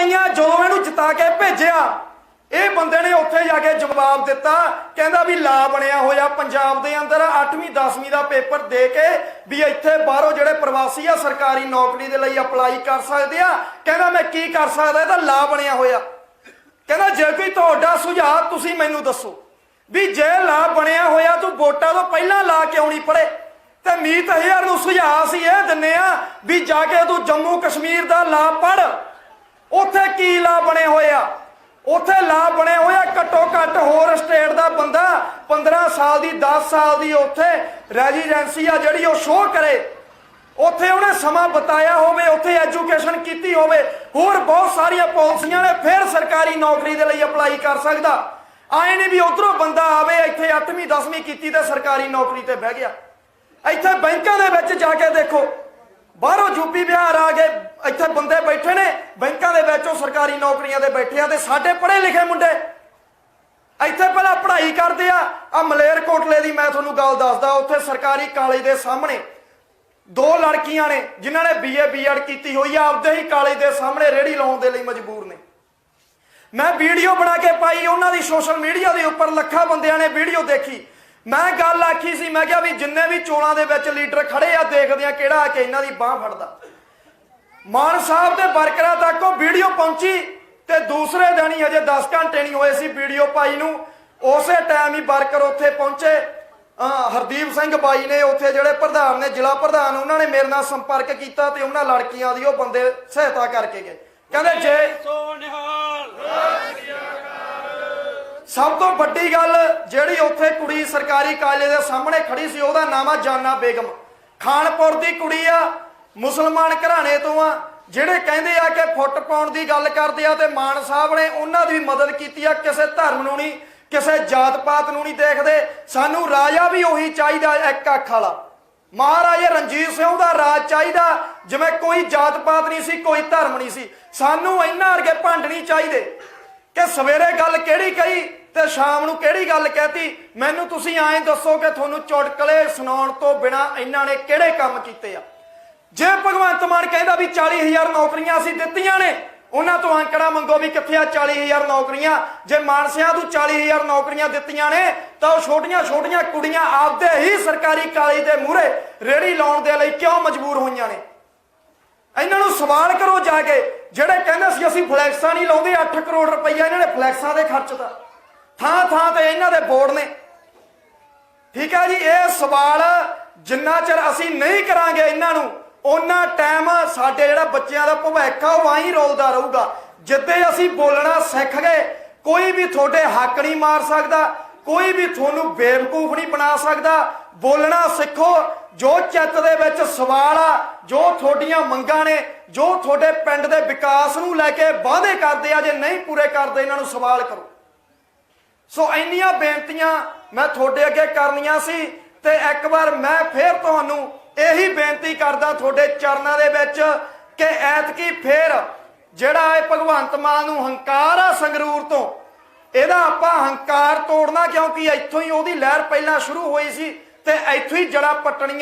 ਪਾਈਆਂ ਜਦੋਂ ਇਹਨੂੰ ਜਿਤਾ ਕੇ ਭੇਜਿਆ। ਇਹ ਬੰਦੇ ਨੇ ਉੱਥੇ ਜਾ ਕੇ ਜਵਾਬ ਦਿੱਤਾ। ਕਹਿੰਦਾ ਵੀ ਲਾ ਬਣਿਆ ਹੋਇਆ ਪੰਜਾਬ ਦੇ ਅੰਦਰ 8ਵੀਂ 10ਵੀਂ ਦਾ ਪੇਪਰ ਦੇ ਕੇ ਵੀ ਇੱਥੇ ਬਾਹਰੋਂ ਜਿਹੜੇ ਪ੍ਰਵਾਸੀ ਆ, ਸਰਕਾਰੀ ਨੌਕਰੀ ਦੇ ਲਈ ਅਪਲਾਈ ਕਰ ਸਕਦੇ ਆ। ਕਹਿੰਦਾ ਮੈਂ ਕੀ ਕਰ ਸਕਦਾ? ਇਹਦਾ ਲਾ ਬਣਿਆ ਹੋਇਆ। ਕਹਿੰਦਾ ਜੇ ਕੋਈ ਤੁਹਾਡਾ ਸੁਝਾਅ, ਤੁਸੀਂ ਮੈਨੂੰ ਦੱਸੋ। ਵੀ ਜੇ ਲਾ ਬਣਿਆ ਹੋਇਆ, ਤੂੰ ਵੋਟਾਂ ਤੋਂ ਪਹਿਲਾਂ ਲਾ ਕਿਉਂ ਨਹੀਂ ਪੜੇ ਤੇ ਮੀਤ ਹਜ਼ਾਰ ਨੂੰ ਸੁਝਾਅ ਸੀ ਇਹ ਦਿੰਨੇ ਆ ਵੀ ਜਾ ਕੇ ਤੂੰ ਜੰਮੂ ਕਸ਼ਮੀਰ ਦਾ ਲਾ ਪੜ ਉੱਥੇ ਕੀ ਲਾ ਬਣੇ ਹੋਏ ਆ? ਉੱਥੇ ਲਾ ਬਣੇ ਹੋਏ ਆ ਘੱਟੋ ਘੱਟ ਹੋਰ ਸਟੇਟ ਦਾ ਬੰਦਾ 15 ਸਾਲ ਦੀ 10 ਸਾਲ ਦੀ ਉੱਥੇ ਰੈਜ਼ੀਡੈਂਸੀ ਆ ਜਿਹੜੀ ਉਹ ਸ਼ੋਅ ਕਰੇ। ਉੱਥੇ ਉਹਨੇ ਸਮਾਂ ਬਤਾਇਆ ਹੋਵੇ, ਉੱਥੇ ਐਜੂਕੇਸ਼ਨ ਕੀਤੀ ਹੋਵੇ। ਹੋਰ ਬਹੁਤ ਸਾਰੀਆਂ ਪਾਲਿਸੀਆਂ ਨੇ, ਫਿਰ ਸਰਕਾਰੀ ਨੌਕਰੀ ਦੇ ਲਈ ਅਪਲਾਈ ਕਰ ਸਕਦਾ। ਆਏ ਨਹੀਂ ਵੀ ਉਧਰੋਂ ਬੰਦਾ ਆਵੇ, ਇੱਥੇ 8ਵੀਂ 10ਵੀਂ ਕੀਤੀ ਤੇ ਸਰਕਾਰੀ ਨੌਕਰੀ ਤੇ ਬਹਿ ਗਿਆ। ਇੱਥੇ ਬੈਂਕਾਂ ਦੇ ਵਿੱਚ ਜਾ ਕੇ ਦੇਖੋ। ਬਾਹਰੋਂ ਯੂਪੀ, ਬਿਹਾਰ ਆ ਗਏ ਇੱਥੇ ਬੰਦੇ ਬੈਠੇ ਨੇ, ਬੈਂਕਾਂ ਦੇ ਵਿੱਚ ਉਹ ਸਰਕਾਰੀ ਨੌਕਰੀਆਂ ਦੇ ਬੈਠੇ ਆ ਤੇ ਸਾਡੇ ਪੜ੍ਹੇ ਲਿਖੇ ਮੁੰਡੇ। ਇੱਥੇ ਪਹਿਲਾਂ ਪੜ੍ਹਾਈ ਕਰਦੇ ਆ ਆ ਮਲੇਰ ਕੋਟਲੇ ਦੀ ਮੈਂ ਤੁਹਾਨੂੰ ਗੱਲ ਦੱਸਦਾ, ਉੱਥੇ ਸਰਕਾਰੀ ਕਾਲਜ ਦੇ ਸਾਹਮਣੇ ਦੋ ਲੜਕੀਆਂ ਨੇ, ਜਿਨ੍ਹਾਂ ਨੇ ਬੀਏ ਬੀਐਡ ਕੀਤੀ ਹੋਈ ਆ, ਆਪਦੇ ਹੀ ਕਾਲਜ ਦੇ ਸਾਹਮਣੇ ਰੇੜੀ ਲਾਉਣ ਦੇ ਲਈ ਮਜਬੂਰ ਨੇ। ਮੈਂ ਵੀਡੀਓ ਬਣਾ ਕੇ ਪਾਈ, ਉਹਨਾਂ ਦੀ ਸੋਸ਼ਲ ਮੀਡੀਆ ਦੇ ਉੱਪਰ ਲੱਖਾਂ ਬੰਦਿਆਂ ਨੇ ਵੀਡੀਓ ਦੇਖੀ। ਮੈਂ ਗੱਲ ਆਖੀ ਸੀ, ਮੈਂ ਕਿਹਾ ਵੀ ਜਿੰਨੇ ਵੀ ਚੋਣਾਂ ਦੇ ਵਿੱਚ ਲੀਡਰ ਖੜੇ ਆ, ਦੇਖਦੇ ਆ ਕਿਹੜਾ ਆ ਕੇ ਇਹਨਾਂ ਦੀ ਬਾਹ ਫੜਦਾ। ਮਾਨ ਸਾਹਿਬ ਦੇ ਵਰਕਰਾਂ ਤੱਕ ਉਹ ਵੀਡੀਓ ਪਹੁੰਚੀ ਤੇ ਦੂਸਰੇ ਦਿਨ ਹੀ ਹਜੇ 10 ਘੰਟੇ ਨਹੀਂ ਹੋਏ ਸੀ ਵੀਡੀਓ ਪਾਈ ਨੂੰ। ਉਸੇ ਟਾਈਮ ਹੀ ਵਰਕਰ ਉੱਥੇ ਪਹੁੰਚੇ। ਅਹ ਹਰਦੀਪ ਸਿੰਘ ਬਾਈ ਨੇ ਉੱਥੇ ਜਿਹੜੇ ਪ੍ਰਧਾਨ ਨੇ, ਜ਼ਿਲ੍ਹਾ ਪ੍ਰਧਾਨ, ਉਹਨਾਂ ਨੇ ਮੇਰੇ ਨਾਲ ਸੰਪਰਕ ਕੀਤਾ ਤੇ ਉਹਨਾਂ ਲੜਕੀਆਂ ਦੀ ਉਹ ਬੰਦੇ ਸਹਾਇਤਾ ਕਰਕੇ ਗਏ। ਕਹਿੰਦੇ ਜੇ ਸੋ ਸਭ ਤੋਂ ਵੱਡੀ ਗੱਲ ਜਿਹੜੀ ਉੱਥੇ ਕੁੜੀ ਸਰਕਾਰੀ ਕਾਲਜ ਦੇ ਸਾਹਮਣੇ ਖੜੀ ਸੀ, ਉਹਦਾ ਨਾਮ ਆ ਜਾਨਾ ਬੇਗਮ। ਖਾਨਪੁਰ ਦੀ ਕੁੜੀ ਆ, ਮੁਸਲਮਾਨ ਘਰਾਣੇ ਤੋਂ ਆ, ਜਿਹੜੇ ਕਹਿੰਦੇ ਆ ਕਿ ਫੁੱਟ ਪਾਉਣ ਦੀ ਗੱਲ ਕਰਦੇ ਆ ਤੇ ਮਾਨ ਸਾਹਿਬ ਨੇ ਉਹਨਾਂ ਦੀ ਵੀ ਮਦਦ ਕੀਤੀ ਆ, ਕਿਸੇ ਧਰਮ ਨੂੰ ਨਹੀਂ, ਕਿਸੇ ਜਾਤ ਪਾਤ ਨੂੰ ਨਹੀਂ ਦੇਖਦੇ। ਸਾਨੂੰ ਰਾਜਾ ਵੀ ਉਹੀ ਚਾਹੀਦਾ ਇੱਕ ਅੱਖ ਵਾਲਾ। ਮਹਾਰਾਜਾ ਰਣਜੀਤ ਸਿੰਘ ਦਾ ਰਾਜ ਚਾਹੀਦਾ, ਜਿਵੇਂ ਕੋਈ ਜਾਤ ਪਾਤ ਨਹੀਂ ਸੀ, ਕੋਈ ਧਰਮ ਨਹੀਂ ਸੀ। ਸਾਨੂੰ ਇਹਨਾਂ ਅਰਗੇ ਭੰਡ ਨਹੀਂ ਚਾਹੀਦੇ। ਕਿ ਸਵੇਰੇ ਗੱਲ ਕਿਹੜੀ ਕਹੀ ਤੇ ਸ਼ਾਮ ਨੂੰ ਕਿਹੜੀ ਗੱਲ ਕਹਿਤੀ? ਮੈਨੂੰ ਤੁਸੀਂ ਐਂ ਦੱਸੋ ਕਿ ਤੁਹਾਨੂੰ ਚੁਟਕਲੇ ਸੁਣਾਉਣ ਤੋਂ ਬਿਨਾ ਇਹਨਾਂ ਨੇ ਕਿਹੜੇ ਕੰਮ ਕੀਤੇ ਆ? ਜੇ ਭਗਵੰਤ ਮਾਨ ਕਹਿੰਦਾ ਵੀ 40000 ਨੌਕਰੀਆਂ ਅਸੀਂ ਦਿੱਤੀਆਂ ਨੇ, ਉਹਨਾਂ ਤੋਂ ਅੰਕੜਾ ਮੰਗੋ ਵੀ ਕਿੱਥੇ ਆ 40000 ਨੌਕਰੀਆਂ? ਜੇ ਮਾਨਸਿਆਂ ਤੋਂ 40000 ਨੌਕਰੀਆਂ ਦਿੱਤੀਆਂ ਨੇ, ਤਾਂ ਉਹ ਛੋਟੀਆਂ ਛੋਟੀਆਂ ਕੁੜੀਆਂ ਆਪਦੇ ਹੀ ਸਰਕਾਰੀ ਕਾਲਜ ਦੇ ਮੂਹਰੇ ਰੇੜੀ ਲਾਉਣ ਦੇ ਲਈ ਕਿਉਂ ਮਜਬੂਰ ਹੋਈਆਂ ਨੇ? ਇਹਨਾਂ ਨੂੰ ਸਵਾਲ ਕਰੋ ਜਾ ਕੇ। ਜਿਹੜੇ ਕਹਿੰਦੇ ਸੀ ਅਸੀਂ ਫਲੈਕਸਾਂ ਨਹੀਂ ਲਾਉਂਦੇ 8 ਕਰੋੜ ਰੁਪਈਆ ਇਹਨਾਂ ਨੇ ਫਲੈਕਸਾਂ ਦੇ ਖਰਚ ਦਾ ਥਾਂ ਥਾਂ ਤੇ ਇਹਨਾਂ ਦੇ ਬੋਰਡ ਨੇ। ਠੀਕ ਹੈ ਜੀ, ਇਹ ਸਵਾਲ ਜਿੰਨਾ ਚਿਰ ਅਸੀਂ ਨਹੀਂ ਕਰਾਂਗੇ ਇਹਨਾਂ ਨੂੰ ਉਹਨਾਂ ਟਾਈਮ ਸਾਡੇ ਜਿਹੜਾ ਬੱਚਿਆਂ ਦਾ ਭਵਿੱਖ ਆ, ਉਹ ਵਾਹੀ ਰੋਲਦਾ ਰਹੂਗਾ। ਜਿੱਦੇ ਅਸੀਂ ਬੋਲਣਾ ਸਿੱਖ ਗਏ, ਕੋਈ ਵੀ ਤੁਹਾਡੇ ਹੱਕ ਨਹੀਂ ਮਾਰ ਸਕਦਾ। ਕੋਈ ਵੀ ਤੁਹਾਨੂੰ ਬੇਵਕੂਫ ਨਹੀਂ ਬਣਾ ਸਕਦਾ। ਬੋਲਣਾ ਸਿੱਖੋ, ਜੋ ਚਿੱਤ ਦੇ ਵਿੱਚ ਸਵਾਲ ਆ, ਜੋ ਤੁਹਾਡੀਆਂ ਮੰਗਾਂ ਨੇ, ਜੋ ਤੁਹਾਡੇ ਪਿੰਡ ਦੇ ਵਿਕਾਸ ਨੂੰ ਲੈ ਕੇ ਵਾਅਦੇ ਕਰਦੇ ਆ, ਜੇ ਨਹੀਂ ਪੂਰੇ ਕਰਦੇ, ਇਹਨਾਂ ਨੂੰ ਸਵਾਲ ਕਰੋ। ਸੋ ਇੰਨੀਆਂ ਬੇਨਤੀਆਂ ਮੈਂ ਤੁਹਾਡੇ ਅੱਗੇ ਕਰਨੀਆਂ ਸੀ ਤੇ ਇੱਕ ਵਾਰ ਮੈਂ ਫੇਰ ਤੁਹਾਨੂੰ ਇਹੀ ਬੇਨਤੀ ਕਰਦਾ ਤੁਹਾਡੇ ਚਰਨਾਂ ਦੇ ਵਿੱਚ ਕਿ ਐਤਕੀ ਫੇਰ ਜਿਹੜਾ ਇਹ ਭਗਵੰਤ ਮਾਨ ਨੂੰ ਹੰਕਾਰ ਆ ਸੰਗਰੂਰ ਤੋਂ ਇਹਦਾ ਆਪਾਂ ਹੰਕਾਰ ਤੋੜਨਾ ਕਿਉਂਕਿ ਇੱਥੋਂ ਹੀ ਉਹਦੀ ਲਹਿਰ ਪਹਿਲਾਂ ਸ਼ੁਰੂ ਹੋਈ ਸੀ ਤੇ ਇੱਥੋਂ ਹੀ ਜੜਾ ਪੱਟਣੀਆਂ